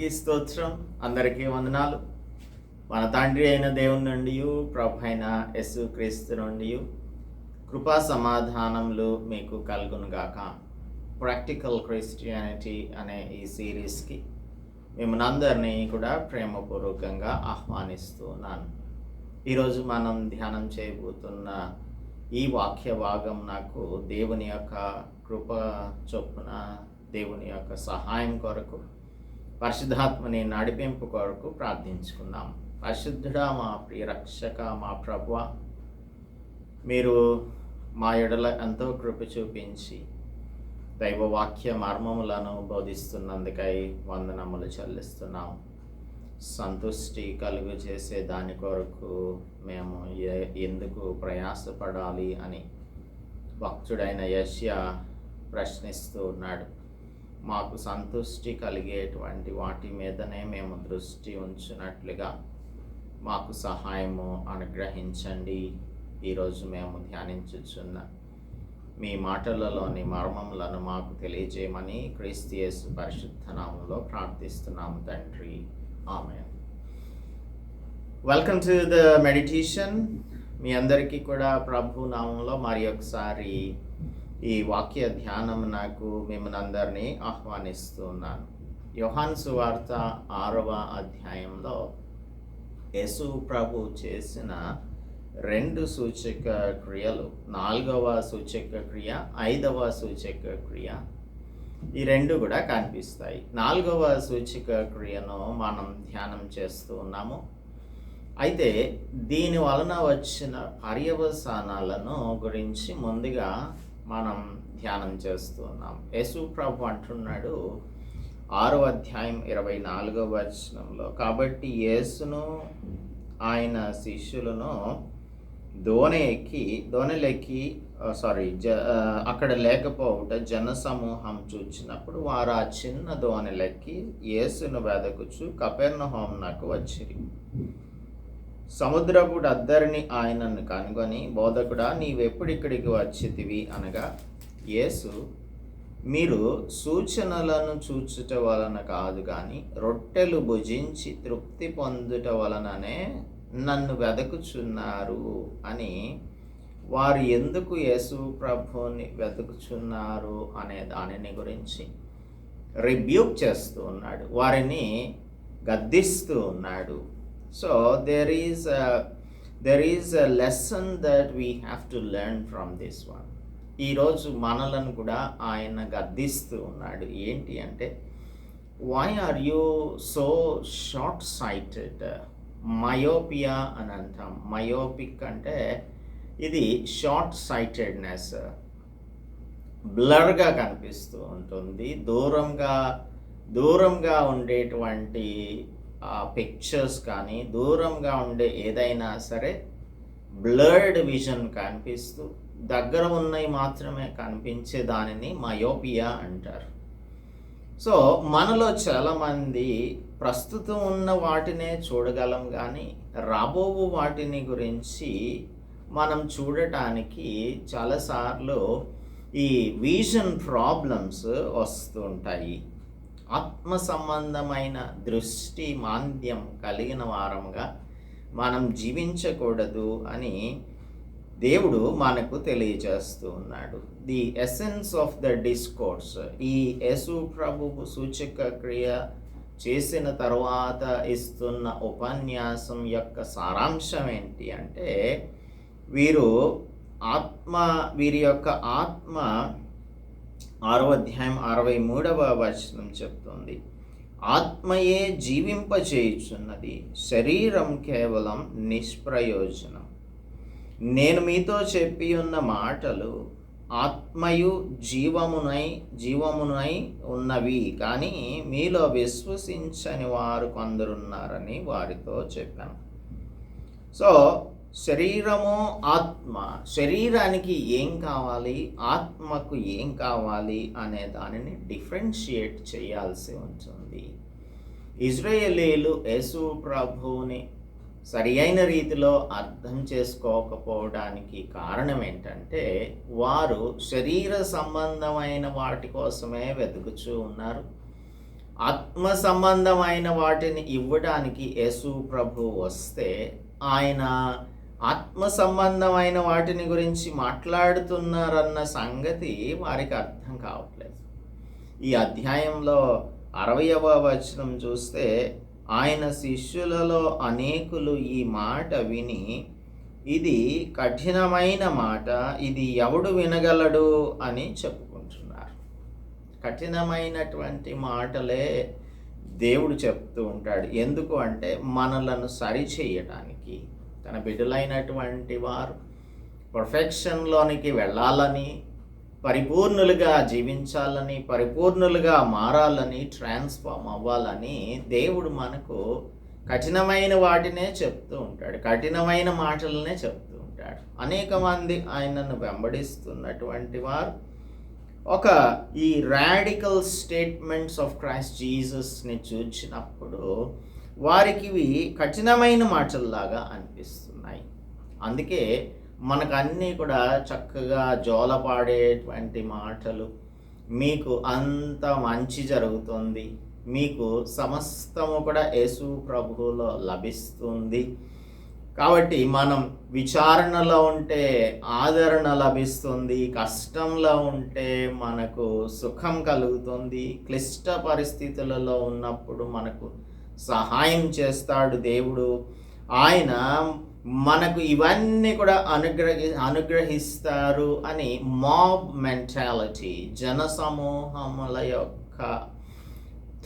దేవునామానికి స్తోత్రం. అందరికీ వందనాలు. మన తండ్రి అయిన దేవుని నుండి ప్రభు అయిన యస్సు క్రీస్తు నుండి కృపా సమాధానములు మీకు కలుగునుగాక. ప్రాక్టికల్ క్రిస్టియానిటీ అనే ఈ సిరీస్కి మిమ్మల్ని అందరినీ కూడా ప్రేమపూర్వకంగా ఆహ్వానిస్తున్నాను. ఈరోజు మనం ధ్యానం చేయబోతున్న ఈ వాక్య భాగం నాకు దేవుని యొక్క కృప చొప్పున దేవుని యొక్క సహాయం కొరకు పరిశుద్ధాత్మని నడిపింపు కొరకు ప్రార్థించుకుందాం. పరిశుద్ధుడా మా ప్రియ రక్షక మా ప్రభు మీరు మా ఎడల ఎంతో కృప చూపించి దైవవాక్య మర్మములను బోధిస్తున్నందుకై వందనములు చెల్లిస్తున్నాం. సంతుష్టి కలుగు చేసే దాని కొరకు మేము ఎందుకు ప్రయాసపడాలి అని భక్తుడైన యశ్య ప్రశ్నిస్తూ ఉన్నాడు. మాకు సంతుష్టి కలిగేటువంటి వాటి మీదనే మేము దృష్టి ఉంచినట్లుగా మాకు సహాయము అనుగ్రహించండి. ఈరోజు మేము ధ్యానించుచున్న మీ మాటలలోని మర్మములను మాకు తెలియజేయమని క్రీస్తియస్ పరిశుద్ధనామంలో పరిశుద్ధ ప్రార్థిస్తున్నాము తండ్రి. ఆమె వెల్కమ్ టు ద మెడిటేషన్ మీ అందరికీ కూడా ప్రభు నామంలో మరి ఒకసారి ఈ వాక్య ధ్యానం నాకు మిమ్మల్ని అందరినీ ఆహ్వానిస్తున్నాను యోహాన్ సువార్త ఆరవ అధ్యాయంలో యేసు ప్రభు చేసిన రెండు సూచక క్రియలు నాలుగవ సూచక క్రియ ఐదవ సూచక క్రియ ఈ రెండు కూడా కనిపిస్తాయి. నాలుగవ సూచిక క్రియను మనం ధ్యానం చేస్తూ ఉన్నాము. అయితే దీని వలన వచ్చిన పర్యవసానాలను గురించి ముందుగా మనం ధ్యానం చేస్తూ ఉన్నాం. యేసు ప్రభు అంటున్నాడు ఆరో అధ్యాయం ఇరవై నాలుగవ వచనంలో కాబట్టి యేసును ఆయన శిష్యులను దోణి ఎక్కి దోణిలెక్కి సారీ జ అక్కడ లేకపోవుట జన సమూహం చూచినప్పుడు వారు ఆ చిన్న దోణిలెక్కి యేసును వెదకుచు నాకు వచ్చిరి. సముద్రపుడు అద్దరిని ఆయనను కనుగొని బోధకుడా నీవెప్పుడిక్కడికి వచ్చితివి? అనగా యేసు మీరు సూచనలను చూచుట వలన కాదు కానీ రొట్టెలు భుజించి తృప్తి పొందుట వలననే నన్ను వెదకుచున్నారు. అని వారు ఎందుకు యేసు ప్రభుని వెతుకుచున్నారు అనే దానిని గురించి రిబ్యూక్ చేస్తూ ఉన్నాడు. వారిని గద్దిస్తూ ఉన్నాడు. So is is there is a lesson that we have to learn from this one ఈరోజు మనలను కూడా ఆయన గద్దిస్తూ ఉన్నాడు. ఏంటి అంటే why are you so short sighted myopia అని అంటాం. మయోపిక్ అంటే ఇది షార్ట్ సైటెడ్నెస్ బ్లర్గా కనిపిస్తూ ఉంటుంది. దూరంగా దూరంగా ఉండేటువంటి పిక్చర్స్ కానీ దూరంగా ఉండే ఏదైనా సరే బ్లర్డ్ విజన్ కనిపిస్తూ దగ్గర ఉన్నవి మాత్రమే కనిపించే దానిని మయోపియా అంటారు. సో మనలో చాలామంది ప్రస్తుతం ఉన్న వాటినే చూడగలం కానీ రాబోవు వాటిని గురించి మనం చూడటానికి చాలాసార్లు ఈ విజన్ ప్రాబ్లమ్స్ వస్తుంటాయి. ఆత్మ సంబంధమైన దృష్టి మాంద్యం కలిగిన వారముగా మనం జీవించకూడదు అని దేవుడు మనకు తెలియజేస్తూ ఉన్నాడు. The essence of the discourse ఈ యేసు ప్రభు సూచక క్రియ చేసిన తర్వాత ఇస్తున్న ఉపన్యాసం యొక్క సారాంశం ఏంటి అంటే వీరు ఆత్మ వీరి యొక్క ఆత్మ ఆరో అధ్యాయం అరవై మూడవ వచనం చెప్తుంది. ఆత్మయే జీవింపచేయుచున్నది. శరీరం కేవలం నిష్ప్రయోజనం. నేను మీతో చెప్పి ఉన్న మాటలు ఆత్మయు జీవమునై జీవమునై ఉన్నవి. కానీ మీలో విశ్వసించని వారు కొందరున్నారని వారితో చెప్పాను. సో శరీరము ఆత్మ శరీరానికి ఏం కావాలి ఆత్మకు ఏం కావాలి అనే దానిని డిఫరెన్షియేట్ చేయాల్సి ఉంటుంది. ఇజ్రాయేలీలు యేసు ప్రభువుని సరి అయిన రీతిలో అర్థం చేసుకోకపోవడానికి కారణం ఏంటంటే వారు శరీర సంబంధమైన వాటి కోసమే వెతుకుచూ ఉన్నారు. ఆత్మ సంబంధమైన వాటిని ఇవ్వడానికి యేసు ప్రభు వస్తే ఆయన ఆత్మ సంబంధమైన వాటిని గురించి మాట్లాడుతున్నారన్న సంగతి వారికి అర్థం కావట్లేదు. ఈ అధ్యాయంలో అరవయవ వచనం చూస్తే ఆయన శిష్యులలో అనేకులు ఈ మాట విని ఇది కఠినమైన మాట ఇది ఎవడు వినగలడు? అని చెప్పుకుంటున్నారు. కఠినమైనటువంటి మాటలే దేవుడు చెప్తూ ఉంటాడు. ఎందుకు అంటే మనలను సరిచేయటానికి. తన బిడ్డలైనటువంటి వారు పర్ఫెక్షన్లోనికి వెళ్ళాలని పరిపూర్ణులుగా జీవించాలని పరిపూర్ణులుగా మారాలని ట్రాన్స్ఫార్మ్ అవ్వాలని దేవుడు మనకు కఠినమైన వాటినే చెప్తూ ఉంటాడు. కఠినమైన మాటలనే చెప్తూ ఉంటాడు. అనేక మంది ఆయనను వెంబడిస్తున్నటువంటి వారు ఒక ఈ రాడికల్ స్టేట్మెంట్స్ ఆఫ్ క్రైస్ట్ జీసస్ని చూచినప్పుడు వారికి ఇవి కఠినమైన మాటల్లాగా అనిపిస్తుంది అందుకే మనకు అన్నీ కూడా చక్కగా జోలపాడేటువంటి మాటలు మీకు అంత మంచి జరుగుతుంది మీకు సమస్తము కూడా యేసు ప్రభువులో లభిస్తుంది. కాబట్టి మనం విచారణలో ఉంటే ఆదరణ లభిస్తుంది కష్టంలో ఉంటే మనకు సుఖం కలుగుతుంది క్లిష్ట పరిస్థితులలో ఉన్నప్పుడు మనకు సహాయం చేస్తాడు దేవుడు. ఆయన మనకు ఇవన్నీ కూడా అనుగ్రహి అనుగ్రహిస్తారు అని మాబ్ మెంటాలిటీ జన సమూహముల యొక్క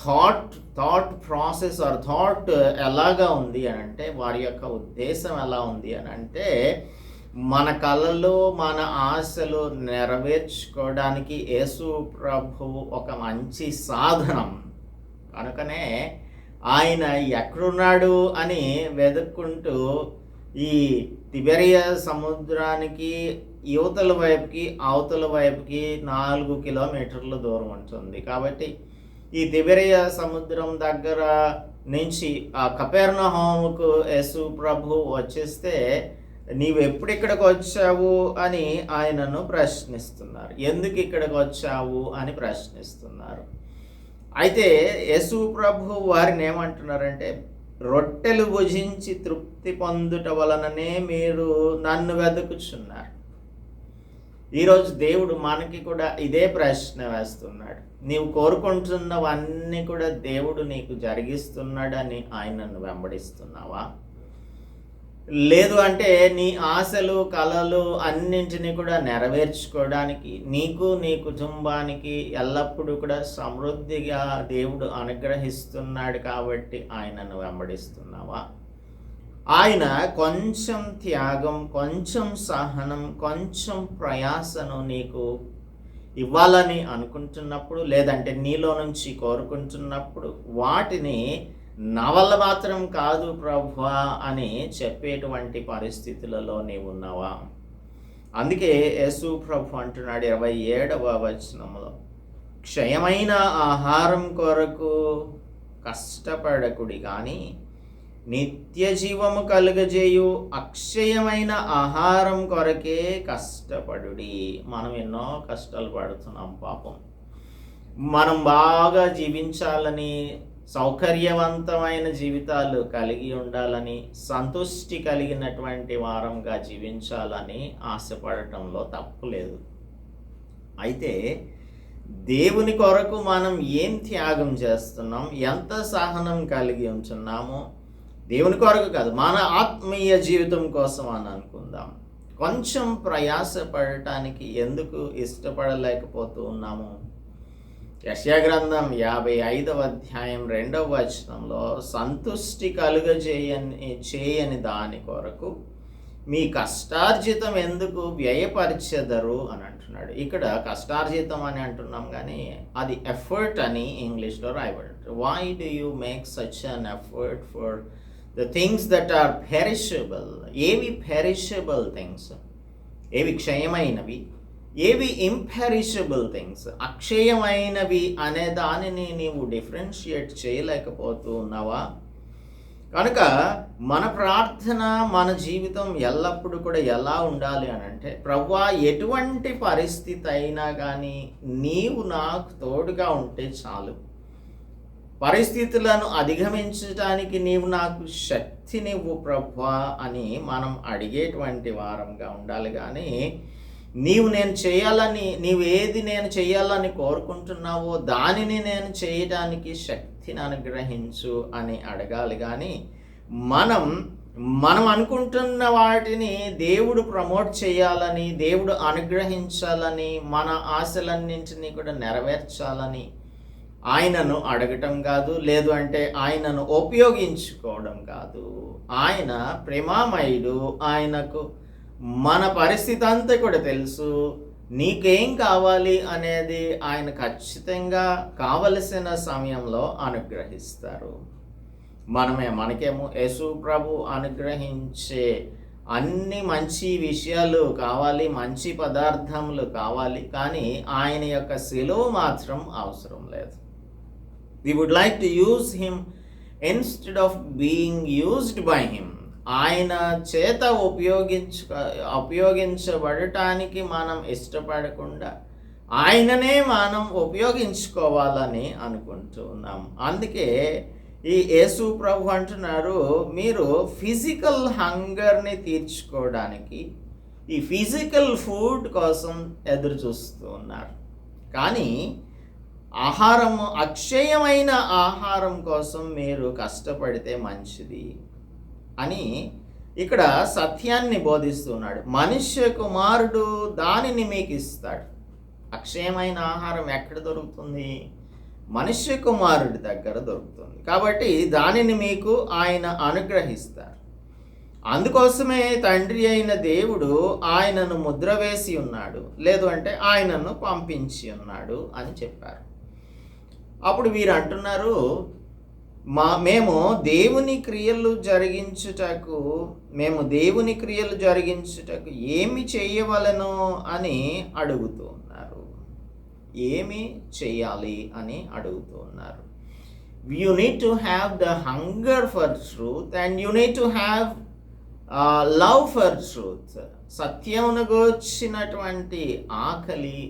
thought thought process or thought ఎలాగా ఉంది అని అంటే వారి యొక్క ఉద్దేశం ఎలా ఉంది అని అంటే మన కళలు మన ఆశలు నెరవేర్చుకోవడానికి యేసు ప్రభు ఒక మంచి సాధనం. కనుకనే ఆయన ఎక్కడున్నాడు అని వెతుక్కుంటూ ఈ తిబెరియ సముద్రానికి యువతల వైపుకి అవతల వైపుకి నాలుగు కిలోమీటర్ల దూరం ఉంటుంది. కాబట్టి ఈ తిబెరియ సముద్రం దగ్గర నుంచి ఆ కపెర్ణ హోముకు యేసు ప్రభు వచ్చేస్తే నీవు ఎప్పుడు ఇక్కడికి వచ్చావు అని ఆయనను ప్రశ్నిస్తున్నారు. ఎందుకు ఇక్కడికి వచ్చావు అని ప్రశ్నిస్తున్నారు. అయితే యేసు ప్రభు వారిని ఏమంటున్నారంటే రొట్టెలు భుజించి తృప్తి పొందుట వలననే మీరు నన్ను వెతుకుచున్నారు. ఈరోజు దేవుడు మనకి కూడా ఇదే ప్రశ్న వేస్తున్నాడు. నీవు కోరుకుంటున్నవన్నీ కూడా దేవుడు నీకు జరిగిస్తున్నాడని ఆయనను వెంబడిస్తున్నావా? లేదు అంటే నీ ఆశలు కళలు అన్నింటినీ కూడా నెరవేర్చుకోవడానికి నీకు నీ కుటుంబానికి ఎల్లప్పుడూ కూడా సమృద్ధిగా దేవుడు అనుగ్రహిస్తున్నాడు కాబట్టి ఆయనను వెంబడిస్తున్నావా? ఆయన కొంచెం త్యాగం కొంచెం సహనం కొంచెం ప్రయాసను నీకు ఇవ్వాలని అనుకుంటున్నప్పుడు లేదంటే నీలో నుంచి కోరుకుంటున్నప్పుడు వాటిని నా వల్ల మాత్రం కాదు ప్రభువా అని చెప్పేటువంటి పరిస్థితులలో నీవు ఉన్నావా? అందుకే యేసు ప్రభు అంటున్నాడు ఇరవై ఏడవ వచనంలో క్షయమైన ఆహారం కొరకు కష్టపడకుడి కానీ నిత్య జీవము కలుగజేయు అక్షయమైన ఆహారం కొరకే కష్టపడుడి. మనం ఎన్నో కష్టాలు పడుతున్నాం పాపం. మనం బాగా జీవించాలని సౌకర్యవంతమైన జీవితాలు కలిగి ఉండాలని సంతుష్టి కలిగినటువంటి వారంగా జీవించాలని ఆశపడటంలో తప్పులేదు అయితే దేవుని కొరకు మనం ఏం త్యాగం చేస్తున్నాం ఎంత సహనం కలిగి ఉంటున్నామో దేవుని కొరకు కాదు మన ఆత్మీయ జీవితం కోసం అని అనుకుందాం. కొంచెం ప్రయాసపడటానికి ఎందుకు ఇష్టపడలేకపోతూ ఉన్నాము యశగ్రంథం యాభై ఐదవ అధ్యాయం రెండవ వచనంలో సంతుష్టి కలుగజేయని చేయని దాని కొరకు మీ కష్టార్జితం ఎందుకు వ్యయపరిచెదరు? అని అంటున్నాడు. ఇక్కడ కష్టార్జితం అని అంటున్నాం కానీ అది ఎఫర్ట్ అని ఇంగ్లీష్లో రాయబడి why do you make such an effort for the things that are perishable ఏవి పెరిషబుల్ థింగ్స్ ఏవి క్షయమైనవి? ఏవి ఇంపెరిషబుల్ థింగ్స్ అక్షయమైనవి అనే దానిని నీవు డిఫరెన్షియేట్ చేయలేకపోతూ ఉన్నావా కనుక మన ప్రార్థన మన జీవితం ఎల్లప్పుడూ కూడా ఎలా ఉండాలి అని అంటే ప్రవ్వా ఎటువంటి పరిస్థితి అయినా కానీ నీవు నాకు తోడుగా ఉంటే చాలు. పరిస్థితులను అధిగమించడానికి నీవు నాకు శక్తినివ్వు ప్రభా అని మనం అడిగేటువంటి వారంగా ఉండాలి. కానీ నీవు నేను చేయాలని నీవు ఏది నేను చేయాలని కోరుకుంటున్నావో దానిని నేను చేయడానికి శక్తిని అనుగ్రహించు అని అడగాలి. కానీ మనం మనం అనుకుంటున్న వాటిని దేవుడు ప్రమోట్ చేయాలని దేవుడు అనుగ్రహించాలని మన ఆశలన్నింటినీ కూడా నెరవేర్చాలని ఆయనను అడగటం కాదు లేదు అంటే ఆయనను ఉపయోగించుకోవడం కాదు. ఆయన ప్రేమామయుడు ఆయనకు మన పరిస్థితి అంతా కూడా తెలుసు. నీకేం కావాలి అనేది ఆయన ఖచ్చితంగా కావలసిన సమయంలో అనుగ్రహిస్తారు. మనమే మనకేమో యేసు ప్రభు అనుగ్రహించే అన్ని మంచి విషయాలు కావాలి మంచి పదార్థములు కావాలి కానీ ఆయన యొక్క సెలవు మాత్రం అవసరం లేదు. We would like to use him instead of being used by him ఆయన చేత ఉపయోగించు ఉపయోగించబడటానికి మనం ఇష్టపడకుండా ఆయననే మనం ఉపయోగించుకోవాలని అనుకుంటూ ఉన్నాం. అందుకే ఈ యేసు ప్రభు అంటున్నారు మీరు ఫిజికల్ హంగర్ని తీర్చుకోవడానికి ఈ ఫిజికల్ ఫుడ్ కోసం ఎదురు చూస్తూ ఉన్నారు. కానీ ఆహారం అక్షయమైన ఆహారం కోసం మీరు కష్టపడితే మంచిది. అని ఇక్కడ సత్యాన్ని బోధిస్తున్నాడు. మనుష్య కుమారుడు దానిని మీకు ఇస్తాడు. అక్షయమైన ఆహారం ఎక్కడ దొరుకుతుంది? మనుష్య కుమారుడి దగ్గర దొరుకుతుంది. కాబట్టి దానిని మీకు ఆయన అనుగ్రహిస్తారు. అందుకోసమే తండ్రి అయిన దేవుడు ఆయనను ముద్ర వేసి ఉన్నాడు. లేదు అంటే ఆయనను పంపించి ఉన్నాడు అని చెప్పారు. అప్పుడు వీరు అంటున్నారు మా మేము దేవుని క్రియలు జరిగించుటకు మేము దేవుని క్రియలు జరిగించుటకు ఏమి చేయవలను అని అడుగుతూ ఉన్నారు. ఏమి చేయాలి అని అడుగుతూ ఉన్నారు. You need to have the hunger for truth and you need to have love for truth సత్యమునకు వచ్చినటువంటి ఆకలి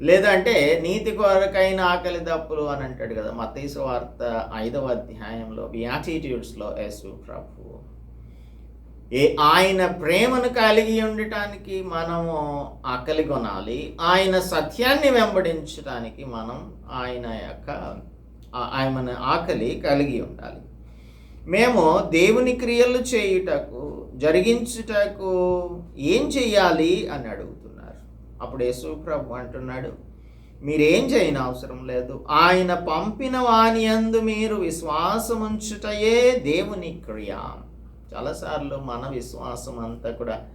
లేదంటే నీతి కొరకైన ఆకలి దప్పులు అని అంటాడు కదా మతీస వార్త ఐదవ అధ్యాయంలో బియాటిట్యూడ్స్లో యేసు ప్రభు. ఏ ఆయన ప్రేమను కలిగి ఉండటానికి మనము ఆకలి కొనాలి ఆయన సత్యాన్ని వెంబడించడానికి మనం ఆయన యొక్క ఆయన ఆకలి కలిగి ఉండాలి. మేము దేవుని క్రియలు చేయుటకు జరిగించుటకు ఏం చెయ్యాలి అని అడుగుతాం అప్పుడు యేసు అంటున్నాడు మీరేం చేయని అవసరం లేదు. ఆయన పంపిన వాని అందు మీరు విశ్వాసం ఉంచుటయే దేవుని క్రియ. చాలాసార్లు మన విశ్వాసం అంతా కూడా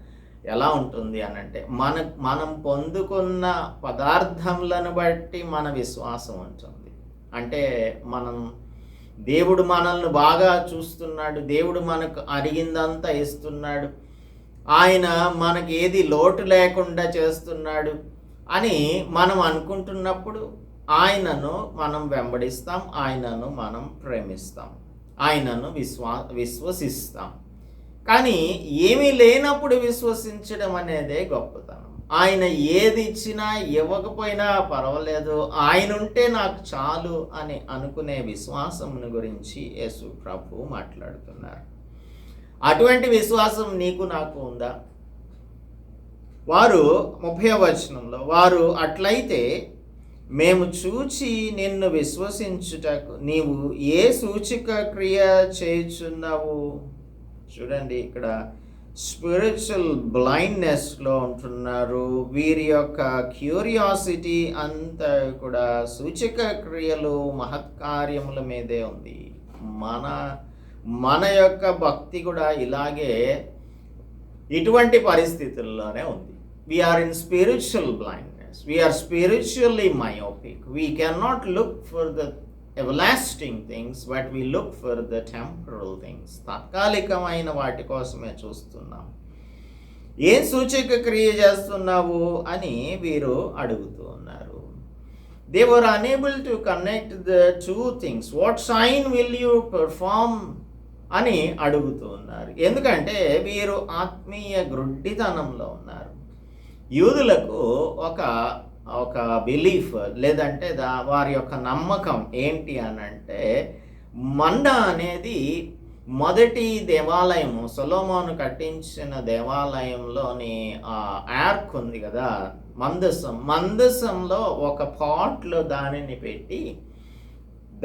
ఎలా ఉంటుంది అని అంటే మన మనం పొందుకున్న పదార్థములను బట్టి మన విశ్వాసం ఉంటుంది. అంటే మనం దేవుడు మనల్ని బాగా చూస్తున్నాడు దేవుడు మనకు అడిగిందంతా ఇస్తున్నాడు. ఆయన మనకి ఏది లోటు లేకుండా చేస్తున్నాడు అని మనం అనుకుంటున్నప్పుడు ఆయనను మనం వెంబడిస్తాం ఆయనను మనం ప్రేమిస్తాం ఆయనను విశ్వా విశ్వసిస్తాం. కానీ ఏమీ లేనప్పుడు విశ్వసించడం అనేదే గొప్పతనం. ఆయన ఏది ఇచ్చినా ఇవ్వకపోయినా పర్వాలేదు ఆయన ఉంటే నాకు చాలు అని అనుకునే విశ్వాసమును గురించి యేసు ప్రభు మాట్లాడుతున్నారు. అటువంటి విశ్వాసం నీకు నాకు ఉందా? వారు ముప్పై వచనంలో వారు అట్లయితే మేము చూచి నిన్ను విశ్వసించుటకు నీవు ఏ సూచిక క్రియ చేయుచున్నావు? చూడండి ఇక్కడ స్పిరిచువల్ బ్లైండ్నెస్లో ఉంటున్నారు. వీరి యొక్క క్యూరియాసిటీ అంతా కూడా సూచక క్రియలు మహత్కార్యముల మీదే ఉంది. మన మన యొక్క భక్తి కూడా ఇలాగే ఇటువంటి పరిస్థితుల్లోనే ఉంది. We are in spiritual blindness we are spiritually myopic we can not look for the everlasting things but we look for the temporal things తాత్కాలికమైన వాటి కోసమే చూస్తున్నాం. ఏం సూచిక క్రియ చేస్తున్నావు అని వీరు అడుగుతూ ఉన్నారు. They were unable to connect the two things what sign will you perform అని అడుగుతూ ఉన్నారు. ఎందుకంటే వీరు ఆత్మీయ గ్రుడ్డితనంలో ఉన్నారు. యూదులకు ఒక ఒక బిలీఫ్ లేదంటే దా వారి యొక్క నమ్మకం ఏంటి అని అంటే మన్నా అనేది మొదటి దేవాలయము సొలోమోను కట్టించిన దేవాలయంలోని ఆ యార్క్ ఉంది కదా మందసం. మందసంలో ఒక పాట్లో దానిని పెట్టి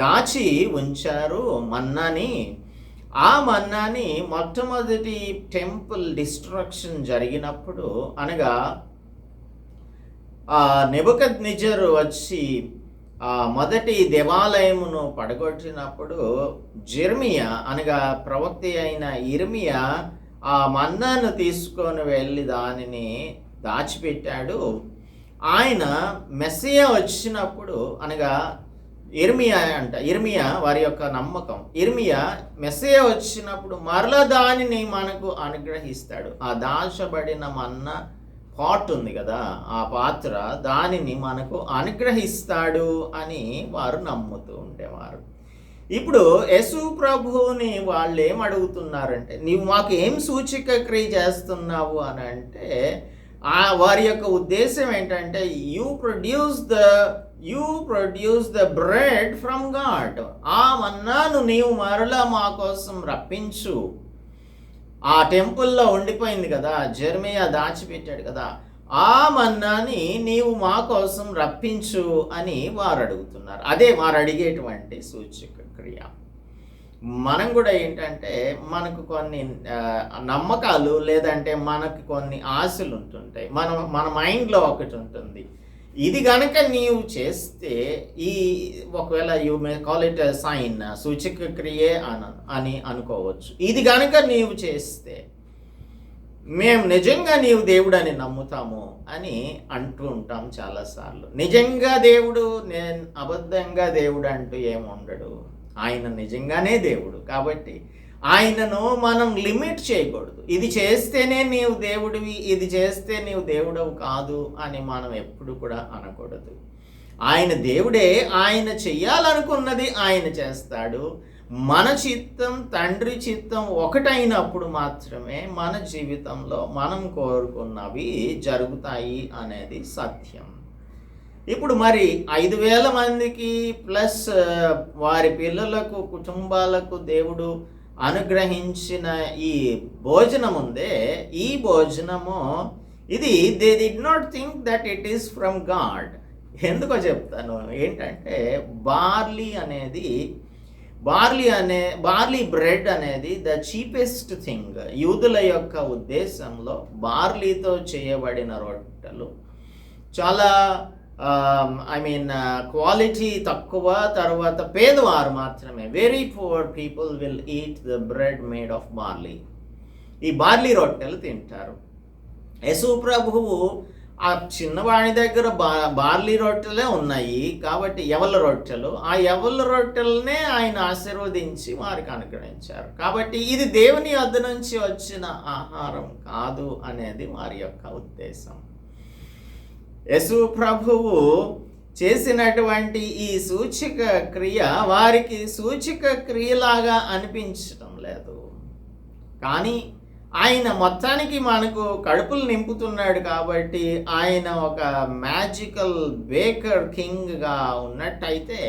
దాచి ఉంచారు మన్నాని ఆ మన్నాని మొట్టమొదటి టెంపుల్ డిస్ట్రక్షన్ జరిగినప్పుడు అనగా ఆ నెబుకద్ నిజర్ వచ్చి ఆ మొదటి దేవాలయమును పడగొట్టినప్పుడు జిర్మియా అనగా ప్రవక్తి అయిన ఇర్మియా ఆ మన్నాను తీసుకొని వెళ్ళి దానిని దాచిపెట్టాడు. ఆయన మెస్సియా వచ్చినప్పుడు అనగా ఇర్మియా అంట ఇర్మియా వారి యొక్క నమ్మకం. ఇర్మియా మెస్సే వచ్చినప్పుడు మరల దానిని మనకు అనుగ్రహిస్తాడు. ఆ దాచబడిన మన్న పాట్ ఉంది కదా ఆ పాత్ర దానిని మనకు అనుగ్రహిస్తాడు అని వారు నమ్ముతూ ఉండేవారు. ఇప్పుడు యశు ప్రభువుని వాళ్ళు ఏం అడుగుతున్నారంటే నీవు మాకు ఏం సూచిక క్రియ చేస్తున్నావు? అని అంటే ఆ వారి యొక్క ఉద్దేశం ఏంటంటే you produce the you produce the bread from God ఆ మన్నాను నీవు మరలా మా కోసం రప్పించు. ఆ టెంపుల్లో ఉండిపోయింది కదా జర్మియా దాచిపెట్టాడు కదా ఆ మన్నాని నీవు మా కోసం రప్పించు అని వారు అడుగుతున్నారు అదే వారు అడిగేటువంటి సూచక క్రియ. మనం కూడా ఏంటంటే మనకు కొన్ని నమ్మకాలు లేదంటే మనకు కొన్ని ఆశలు ఉంటుంటాయి మనం మన మైండ్లో ఒకటి ఉంటుంది. ఇది గనక నీవు చేస్తే ఈ ఒకవేళ you may call it sign సూచక క్రియే అని అని అనుకోవచ్చు. ఇది గనక నీవు చేస్తే మేము నిజంగా నీవు దేవుడు అని నమ్ముతాము అని అంటూ ఉంటాం చాలాసార్లు. నిజంగా దేవుడు నేను అబద్ధంగా దేవుడు అంటూ ఏమి ఉండడు. ఆయన నిజంగానే దేవుడు. కాబట్టి ఆయనను మనం లిమిట్ చేయకూడదు. ఇది చేస్తేనే నీవు దేవుడివి ఇది చేస్తే నీవు దేవుడవు కాదు అని మనం ఎప్పుడు కూడా అనకూడదు. ఆయన దేవుడే ఆయన చెయ్యాలనుకున్నది ఆయన చేస్తాడు. మన చిత్తం తండ్రి చిత్తం ఒకటైనప్పుడు మాత్రమే మన జీవితంలో మనం కోరుకున్నవి జరుగుతాయి అనేది సత్యం. ఇప్పుడు మరి ఐదు వేల మందికి ప్లస్ వారి పిల్లలకు కుటుంబాలకు దేవుడు అనుగ్రహించిన ఈ భోజనం ఉందే ఈ భోజనము ఇది they did not think that it is from God ఎందుకో చెప్తాను ఏంటంటే బార్లీ అనేది బార్లీ అనే బార్లీ బ్రెడ్ అనేది ద చీపెస్ట్ థింగ్ యూదుల యొక్క ఉద్దేశంలో బార్లీతో చేయబడిన రొట్టెలు చాలా ఐ మీన్ క్వాలిటీ తక్కువ తర్వాత పేదవారు మాత్రమే. Very poor people will eat the bread made of barley ఈ బార్లీ రొట్టెలు తింటారు. యశు ప్రభువు ఆ చిన్నవాడి దగ్గర బా బార్లీ రొట్టెలే ఉన్నాయి. కాబట్టి ఎవల రొట్టెలు? ఆ ఎవల రొట్టెలనే ఆయన ఆశీర్వదించి వారికి అనుగ్రహించారు. కాబట్టి ఇది దేవుని వద్ద నుంచి వచ్చిన ఆహారం కాదు అనేది వారి యొక్క ఉద్దేశం. యశు ప్రభువు చేసినటువంటి ఈ సూచిక క్రియ వారికి సూచిక క్రియలాగా అనిపించటం లేదు. కానీ ఆయన మొత్తానికి మనకు కడుపులు నింపుతున్నాడు కాబట్టి ఆయన ఒక మ్యాజికల్ బేకర్ కింగ్గా ఉన్నట్టయితే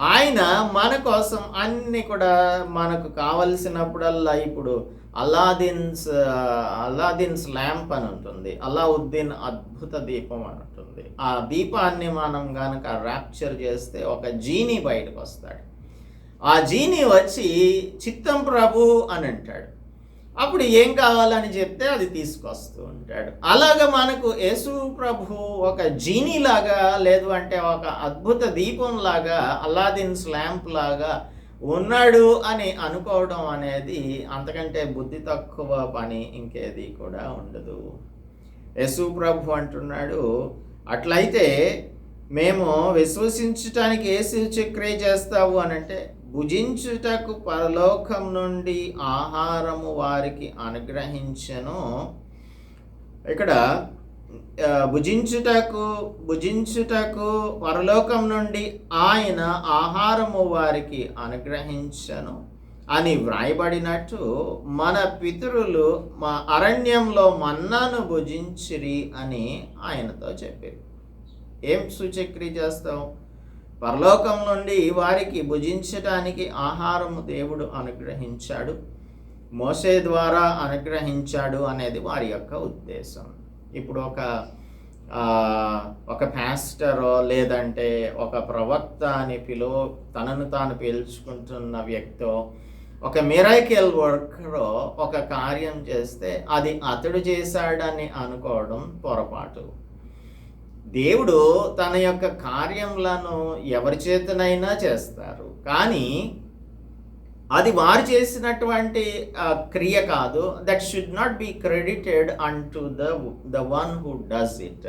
ఆయన మన కోసం అన్నీ కూడా మనకు కావలసినప్పుడల్లా ఇప్పుడు అల్లాదిన్స్ అల్లాదిన్స్ ల్యాంప్ అని ఉంటుంది. అలావుద్దీన్ అద్భుత దీపం అని ఉంటుంది. ఆ దీపాన్ని మనం కనుక ర్యాప్చర్ చేస్తే ఒక జీని బయటకు వస్తాడు. ఆ జీనీ వచ్చి చిత్తం ప్రభు అని అంటాడు. అప్పుడు ఏం కావాలని చెప్తే అది తీసుకొస్తూ ఉంటాడు. అలాగ మనకు యేసు ప్రభు ఒక జీనీ లాగా లేదు అంటే ఒక అద్భుత దీపం లాగా అల్లాదిన్ స్లాంప్ లాగా ఉన్నాడు అని అనుకోవడం అనేది అంతకంటే బుద్ధి తక్కువ పని ఇంకేది కూడా ఉండదు. యశు ప్రభు అంటున్నాడు అట్లయితే మేము విశ్వసించటానికి ఏ సూచక్రియ చేస్తావు అని అంటే భుజించుటకు పరలోకం నుండి ఆహారము వారికి అనుగ్రహించను. ఇక్కడ భుజించుటకు భుజించుటకు పరలోకం నుండి ఆయన ఆహారము వారికి అనుగ్రహించను అని వ్రాయబడినట్టు మన పితరులు మా అరణ్యంలో మన్నాను భుజించిరి అని ఆయనతో చెప్పారు. ఏం సూచక్రి చేస్తావు? పరలోకం నుండి వారికి భుజించటానికి ఆహారము దేవుడు అనుగ్రహించాడు. మోసే ద్వారా అనుగ్రహించాడు అనేది వారి యొక్క ఉద్దేశం. ఇప్పుడు ఒక ఒక పాస్టరో లేదంటే ఒక ప్రవక్త అని పిలువ తనను తాను పీల్చుకుంటున్న వ్యక్తో ఒక మిరాకిల్ వర్కరో ఒక కార్యం చేస్తే అది అతడు చేశాడని అనుకోవడం పొరపాటు. దేవుడు తన యొక్క కార్యములను ఎవరి చేతనైనా చేస్తారు. కానీ అది వారు చేసినటువంటి క్రియ కాదు. That should not be credited unto the the one who does it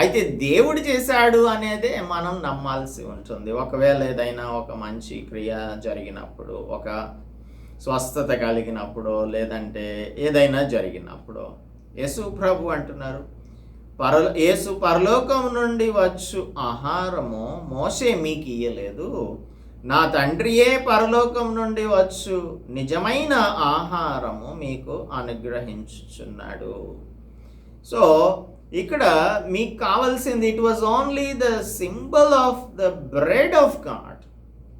అయితే దేవుడు చేశాడు అనేదే మనం నమ్మాల్సి ఉంటుంది. ఒకవేళ ఏదైనా ఒక మంచి క్రియ జరిగినప్పుడు ఒక స్వస్థత కలిగినప్పుడు లేదంటే ఏదైనా జరిగినప్పుడు యేసు ప్రభు అంటున్నారు పర యేసు పరలోకం నుండి వచ్చు ఆహారము మోసే మీకు ఇయ్యలేదు. నా తండ్రియే పరలోకం నుండి వచ్చు. నిజమైన ఆహారము మీకు అనుగ్రహించుచున్నాడు. సో ఇక్కడ మీకు కావాల్సింది it was only the symbol of the bread of God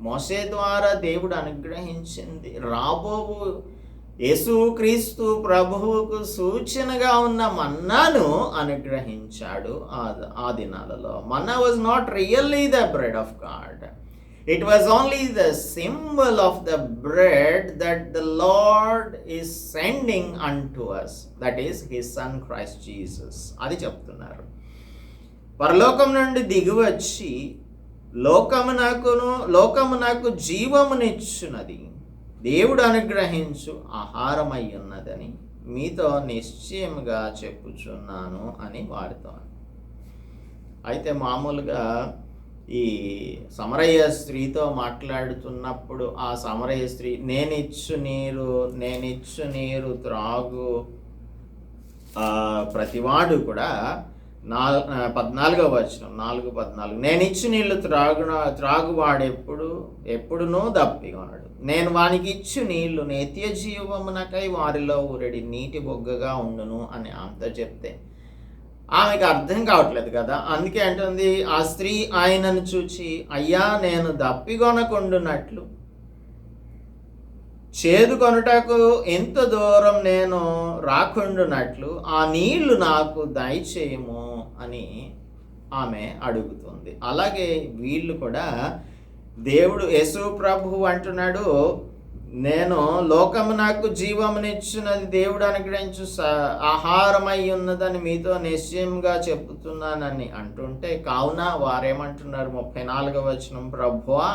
Mose ద్వారా దేవుడు అనుగ్రహించింది. రాబోవు యేసుక్రీస్తు ప్రభువుకు సూచనగా ఉన్న మన్నాను అనుగ్రహించాడు ఆ ఆ దినాలలో manna was not really the bread of God it was only the symbol of the bread that the Lord is sending unto us that is his son Christ Jesus అది చెప్తున్నారు. పరలోకం నుండి దిగివచ్చి లోకము నాకును లోకము నాకు జీవమునిచ్చున్నది దేవుడు అనుగ్రహించు ఆహారమై ఉన్నదని మీతో నిశ్చయముగా చెప్పుచున్నాను అని వారితో అయితే మామూలుగా ఈ సమరయ్య స్త్రీతో మాట్లాడుతున్నప్పుడు ఆ సమరయ్య స్త్రీ నేనిచ్చు నీరు నేనిచ్చు నీరు త్రాగు. ప్రతివాడు కూడా నా పద్నాలుగో వచనం నాలుగు పద్నాలుగు నేను ఇచ్చి నీళ్ళు త్రాగున త్రాగువాడు ఎప్పుడు ఎప్పుడునూ దప్పికొనడు నేను వానికి ఇచ్చు నీళ్ళు నిత్య జీవమునకై వారిలో ఊరడి నీటి బొగ్గగా ఉండును అని అంత చెప్తే ఆమెకు అర్థం కావట్లేదు కదా. అందుకే అంటుంది ఆ స్త్రీ ఆయనను చూచి అయ్యా నేను దప్పికొనకుండునట్లు చేదు కొనుటకు ఎంత దూరం నేను రాకుండునట్లు ఆ నీళ్ళు నాకు దయచేయము అని ఆమె అడుగుతుంది. అలాగే వీళ్ళు కూడా దేవుడు యేసు ప్రభు అంటున్నాడు నేను లోకము నాకు జీవమునిచ్చినది దేవుడు అనుగ్రహించు స- ఆహారమై ఉన్నదని మీతో నిశ్చయంగా చెప్తున్నానని అంటుంటే కావున వారేమంటున్నారు? ముప్పై నాలుగవ వచనం ప్రభువా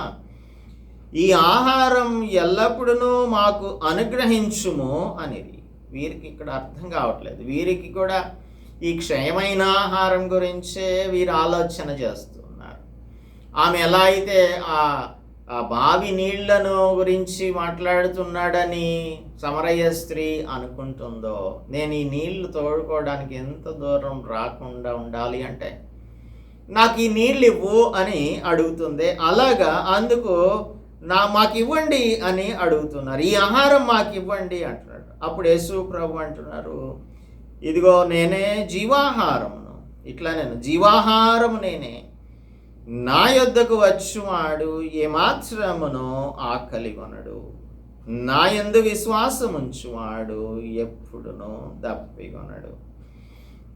ఈ ఆహారం ఎల్లప్పుడూ మాకు అనుగ్రహించుము అనేది వీరికి ఇక్కడ అర్థం కావట్లేదు. వీరికి కూడా ఈ క్షయమైన ఆహారం గురించే వీరు ఆలోచన చేస్తున్నారు. ఆమె ఎలా అయితే ఆ ఆ బావి నీళ్ళను గురించి మాట్లాడుతున్నాడని సమరయ్య స్త్రీ అనుకుంటుందో నేను ఈ నీళ్ళు తోడుకోవడానికి ఎంత దూరం రాకుండా ఉండాలి అంటే? నాకు ఈ నీళ్ళు ఇవ్వు అని అడుగుతుంది. అలాగా అందుకు నా మాకు ఇవ్వండి అని అడుగుతున్నారు. ఈ ఆహారం మాకు ఇవ్వండి అంటున్నాడు. అప్పుడు యేసు ప్రభు అంటున్నారు ఇదిగో నేనే జీవాహారమును. ఇట్లా నేను జీవాహారము నేనే. నా యొద్దకు వచ్చువాడు ఏమాత్రమునో ఆకలి కొనడు. నా యందు విశ్వాసం ఉంచువాడు ఎప్పుడునో దప్పికొనడు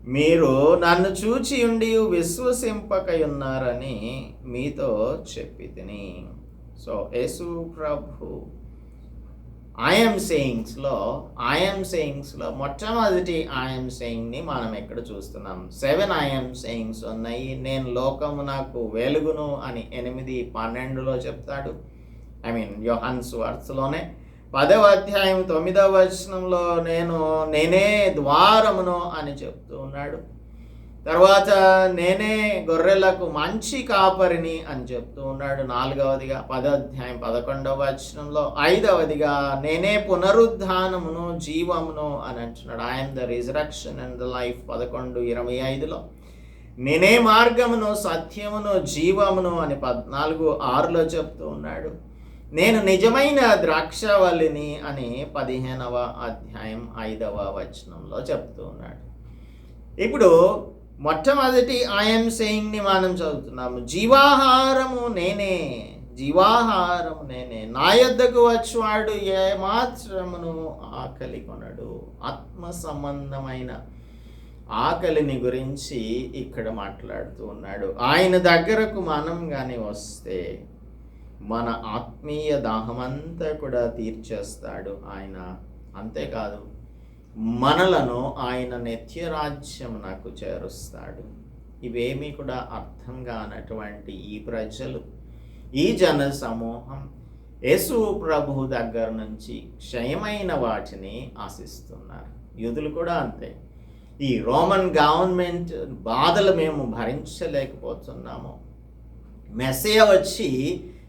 మీరు నన్ను చూచి ఉండి విశ్వసింపకై ఉన్నారని మీతో చెప్పి తిని. సో యేసు ప్రభు ఐఎమ్ సేయింగ్స్లో ఐఎమ్ సేయింగ్స్లో మొట్టమొదటి ఐఎమ్ సేయింగ్ని మనం ఎక్కడ చూస్తున్నాం? సెవెన్ ఐఎమ్ సేయింగ్స్ ఉన్నాయి నేను లోకము నాకు వెలుగును అని ఎనిమిది పన్నెండులో చెప్తాడు. ఐ మీన్ యోహన్స్ వర్త్స్లోనే పదవ అధ్యాయం తొమ్మిదవ వచనంలో నేను నేనే ద్వారమును అని చెప్తూ ఉన్నాడు. తర్వాత నేనే గొర్రెలకు మంచి కాపరిని అని చెప్తూ ఉన్నాడు నాలుగవదిగా పదాధ్యాయం పదకొండవ వచనంలో. ఐదవదిగా నేనే పునరుద్ధానమును జీవమును అని అంటున్నాడు. I am the resurrection and the life పదకొండు ఇరవై ఐదులో. నేనే మార్గమును సత్యమును జీవమును అని పద్నాలుగు ఆరులో చెప్తూ ఉన్నాడు. నేను నిజమైన ద్రాక్షవల్లిని అని పదిహేనవ అధ్యాయం ఐదవ వచనంలో చెప్తూ ఉన్నాడు. ఇప్పుడు మొట్టమొదటి ఐఎమ్ సెయింగ్ని మనం చదువుతున్నాము. జీవాహారము నేనే జీవాహారము నేనే. నా యొద్దకు వచ్చువాడు ఏమాత్రమును ఆకలి కొనడు. ఆత్మ సంబంధమైన ఆకలిని గురించి ఇక్కడ మాట్లాడుతూ ఉన్నాడు. ఆయన దగ్గరకు మనం కానీ వస్తే మన ఆత్మీయ దాహమంతా కూడా తీర్చేస్తాడు ఆయన. అంతేకాదు మనలను ఆయన నిత్యరాజ్యం నాకు చేరుస్తాడు. ఇవేమీ కూడా అర్థం కానటువంటి ఈ ప్రజలు ఈ జన సమూహం యేసు ప్రభు దగ్గర నుంచి క్షయమైన వాటిని ఆశిస్తున్నారు. యూదులు కూడా అంతే. ఈ రోమన్ గవర్నమెంట్ బాధలు మేము భరించలేకపోతున్నాము. మెసేజ్ వచ్చి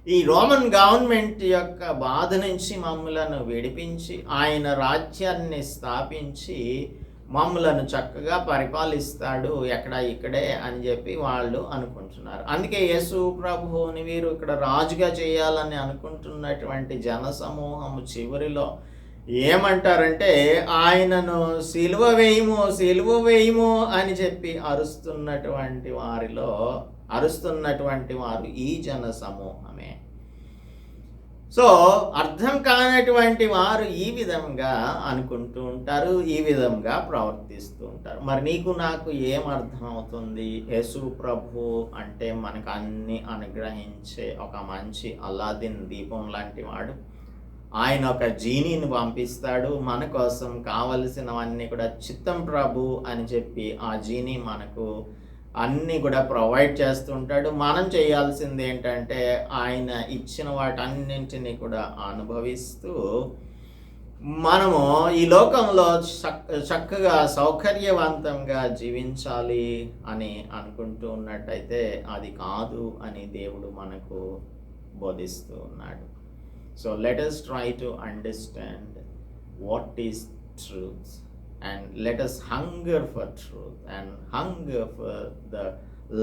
ఈ రోమన్ గవర్నమెంట్ యొక్క బాధ నుంచి మమ్మలను విడిపించి ఆయన రాజ్యాన్ని స్థాపించి మమ్మలను చక్కగా పరిపాలిస్తాడు ఎక్కడ ఇక్కడే అని చెప్పి వాళ్ళు అనుకుంటున్నారు. అందుకే యేసు ప్రభువుని వీరు ఇక్కడ రాజుగా చేయాలని అనుకుంటున్నటువంటి జన సమూహము చివరిలో ఏమంటారంటే ఆయనను సిలువ వేయము సిలువ వేయము అని చెప్పి అరుస్తున్నటువంటి వారిలో అరుస్తున్నటువంటి వారు ఈ జన సమూహమే సో అర్థం కానటువంటి వారు ఈ విధంగా అనుకుంటూ ఉంటారు ఈ విధంగా ప్రవర్తిస్తూ ఉంటారు. మరి నీకు నాకు ఏం అర్థం అవుతుంది యేసు ప్రభు అంటే మనకు అన్ని అనుగ్రహించే ఒక మంచి అల్లాదిన్ దీపం లాంటి వాడు. ఆయన ఒక జీనీని పంపిస్తాడు. మన కోసం కావలసినవన్నీ కూడా చిత్తం ప్రభు అని చెప్పి ఆ జీనీ మనకు అన్నీ కూడా ప్రొవైడ్ చేస్తుంటాడు. మనం చేయాల్సింది ఏంటంటే ఆయన ఇచ్చిన వాటన్నింటినీ కూడా అనుభవిస్తూ మనము ఈ లోకంలో చక్ చక్కగా సౌకర్యవంతంగా జీవించాలి అని అనుకుంటూ ఉన్నట్టయితే అది కాదు అని దేవుడు మనకు బోధిస్తూ ఉన్నాడు. So let us try to understand what is truth and let us hunger for truth and hunger for the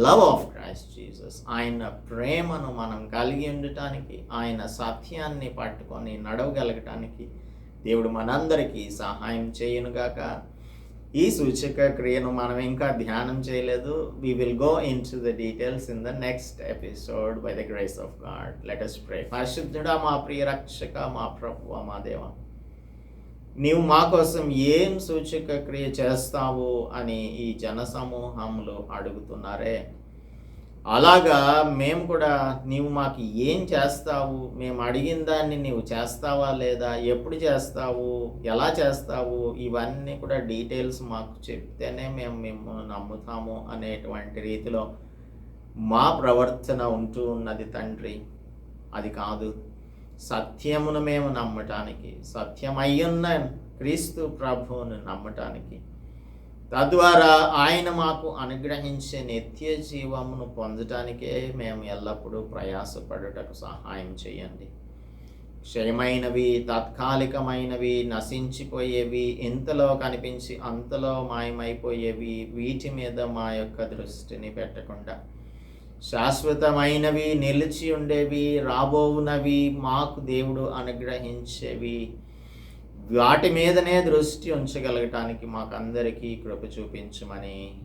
love of Christ Jesus ఆయన ప్రేమను మనం కలిగి ఉండటానికి ఆయన సత్యాన్ని పట్టుకొని నడవగలగటానికి దేవుడు మనందరికీ సహాయం చేయనుగాక ఈ సూచక క్రియను మనం ఇంకా ధ్యానం చేయలేదు. We will go into the details in the next episode by the grace of God let pray పరిశుద్ధుడా మా ప్రియ రక్షక మా ప్రభువ మా దేవా. నీవు మా కోసం ఏం సూచక క్రియ చేస్తావు అని ఈ జన సమూహంలో అడుగుతున్నారే. అలాగా మేము కూడా నీవు మాకు ఏం చేస్తావు? మేము అడిగిన దాన్ని నీవు చేస్తావా లేదా? ఎప్పుడు చేస్తావు? ఎలా చేస్తావు? ఇవన్నీ కూడా డీటెయిల్స్ మాకు చెప్తేనే మేము మేము నమ్ముతాము అనేటువంటి రీతిలో మా ప్రవర్తన ఉంటూ ఉన్నది తండ్రి. అది కాదు. సత్యమును మేము నమ్మటానికి సత్యమయ్యున్న క్రీస్తు ప్రభువును నమ్మటానికి. తద్వారా ఆయన మాకు అనుగ్రహించే నిత్య జీవమును పొందటానికే మేము ఎల్లప్పుడూ ప్రయాసపడుటకు సహాయం చేయండి. క్షయమైనవి తాత్కాలికమైనవి నశించిపోయేవి ఇంతలో కనిపించి అంతలో మాయమైపోయేవి వీటి మీద మా యొక్క దృష్టిని పెట్టకుండా శాశ్వతమైనవి నిలిచి ఉండేవి రాబోవునవి మాకు దేవుడు అనుగ్రహించేవి. వాటి మీదనే దృష్టి ఉంచగలగటానికి మాకందరికీ కృప చూపించమని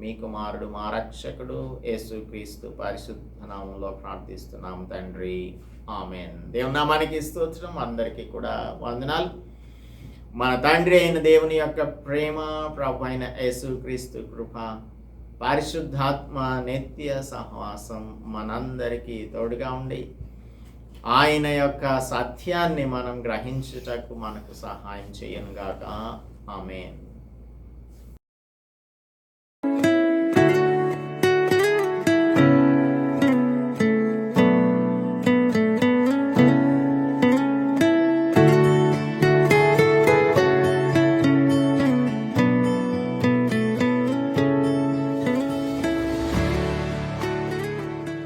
మీ కుమారుడు మా రక్షకుడు యేసుక్రీస్తు పరిశుద్ధ నామంలో ప్రార్థిస్తున్నాం తండ్రి. ఆమెన్. దేవునామానికి స్తోత్రం. అందరికీ కూడా వందనాలు. మన తండ్రి అయిన దేవుని యొక్క ప్రేమ ప్రభు అయిన యేసుక్రీస్తు కృప పరిశుద్ధాత్మ నిత్య సహవాసం మనందరికీ తోడుగా ఉండి ఆయన యొక్క సత్యాన్ని మనం గ్రహించుటకు మనకు సహాయం చేయనుగాక. ఆమెన్.